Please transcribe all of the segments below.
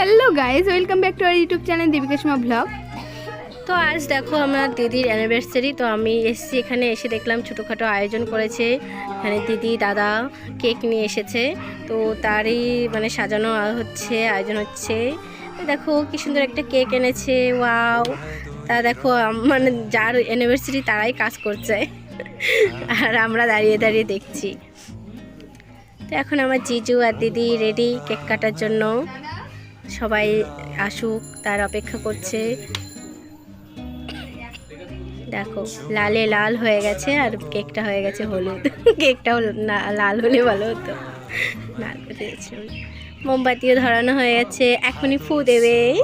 Hello guys welcome back to our YouTube channel Deepika Suma vlog তো আজ দেখো আমার দিদির অ্যানিভার্সারি তো আমি এসেছি এখানে এসে দেখলাম ছোটোখাটো আয়োজন করেছে। এখানে দিদি, দাদা কেক নিয়ে এসেছে। তো তারই মানে সাজানো হচ্ছে, আয়োজন হচ্ছে। দেখো কি সুন্দর একটা কেক এনেছে, ওয়াও। তা দেখো মানে যার অ্যানিভার্সারি তারাই কাজ করছে। আর আমরা দাঁড়িয়ে দাঁড়িয়ে দেখছি। তো এখন আমার জিজু আর দিদি রেডি কেক কাটার জন্য। সবাই আসুক, তার অপেক্ষা করছে। দেখো, লালে লাল হয়ে গেছে আর কেকটা হয়ে গেছে হলুদ। কেকটাও লাল হলে ভালো হতো। লাল মোমবাতিও ধরানো হয়ে গেছে। এখনই ফু দেবে।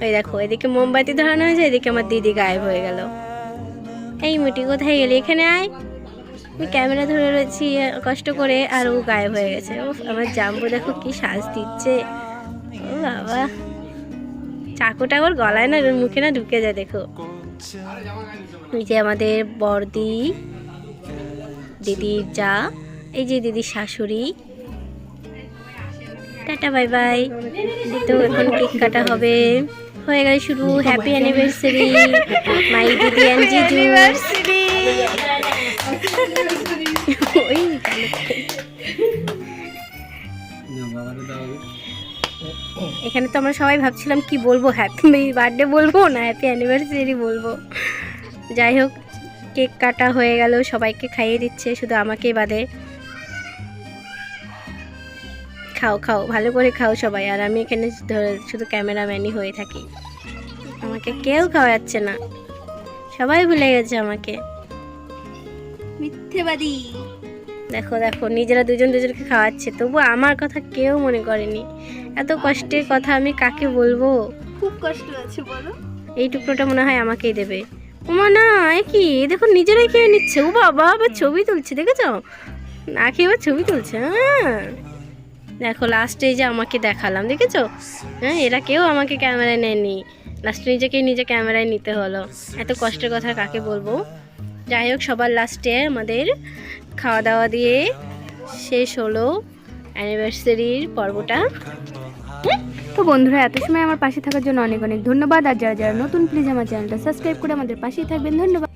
ওই দেখো, এদিকে মোমবাতি ধরানো হয়েছে, এদিকে আমার দিদি গায়েব হয়ে গেল। এই মুটি, কোথায় গেলি? এখানে আয়। আমি ক্যামেরা ধরে রয়েছি, কষ্ট করে, আর ও গায়েব হয়ে গেছে। ও আমার জাম্বু দেখো কি শ্বাস দিচ্ছে। ও বাবা। চাকুটা ওর গলায় না, মুখে না ঢুকে যায়, দেখো। এই যে আমাদের বর্দি, দিদির যা, এই যে দিদির শাশুড়ি। Tata, bye bye. তো এখন কেক কাটা হবে। হয়ে গেল শুরু, হ্যাপি অ্যানিভার্সারি, মাই দিদি অ্যান্ড জিজু ওই এখানে তো আমরা সবাই ভাবছিলাম কি বলব হ্যাপি বার্থডে বলব না হ্যাপি অ্যানিভার্সারি বলব? যাই হোক কেক কাটা হয়ে গেল সবাইকে খাইয়ে দিচ্ছে শুধু আমাকেই বাদে। খাও খাও ভালো করে খাও সবাই আর আমি এখানে ধরে- শুধু ক্যামেরাম্যানই হয়ে থাকি। আমাকে কেউ খাওয়াচ্ছে না। সবাই ভুলে গেছে আমাকে। মিথ্যেবাদী। দেখো দেখো নিজেরা দুজন দুজনকে খাওয়াচ্ছে তবু আমার কথা কেউ মনে করেনি। এত কষ্টের কথা আমি কাকে বলব? খুব কষ্ট আছে বলো। এই টুকরোটা মনে হয় আমাকেই দেবে। ওমা না এ কি? দেখো নিজেরাই খেয়ে নিচ্ছে। ও বাবা আবার ছবি তুলছে দেখেছ? না খেয়ে আবার ছবি তুলছে হ্যাঁ। দেখো লাস্টে যে আমাকে দেখালাম দেখেছ? হ্যাঁ এরা কেউ আমাকে ক্যামেরায় নেয়নি। লাস্টে নিজেকেই নিজে ক্যামেরায় নিতে হলো। এত কষ্টের কথা কাকে বলব? যাই হোক সবার লাস্টে আমাদের খাওয়া দাওয়া দিয়ে শেষ হলো অ্যানিভার্সারির পর্বটা। তো বন্ধুরা, এত সময় আমার পাশে থাকার জন্য অনেক অনেক ধন্যবাদ। আর যারা যারা নতুন প্লিজ আমার চ্যানেলটা সাবস্ক্রাইব করে আমাদের পাশেই থাকবেন। ধন্যবাদ।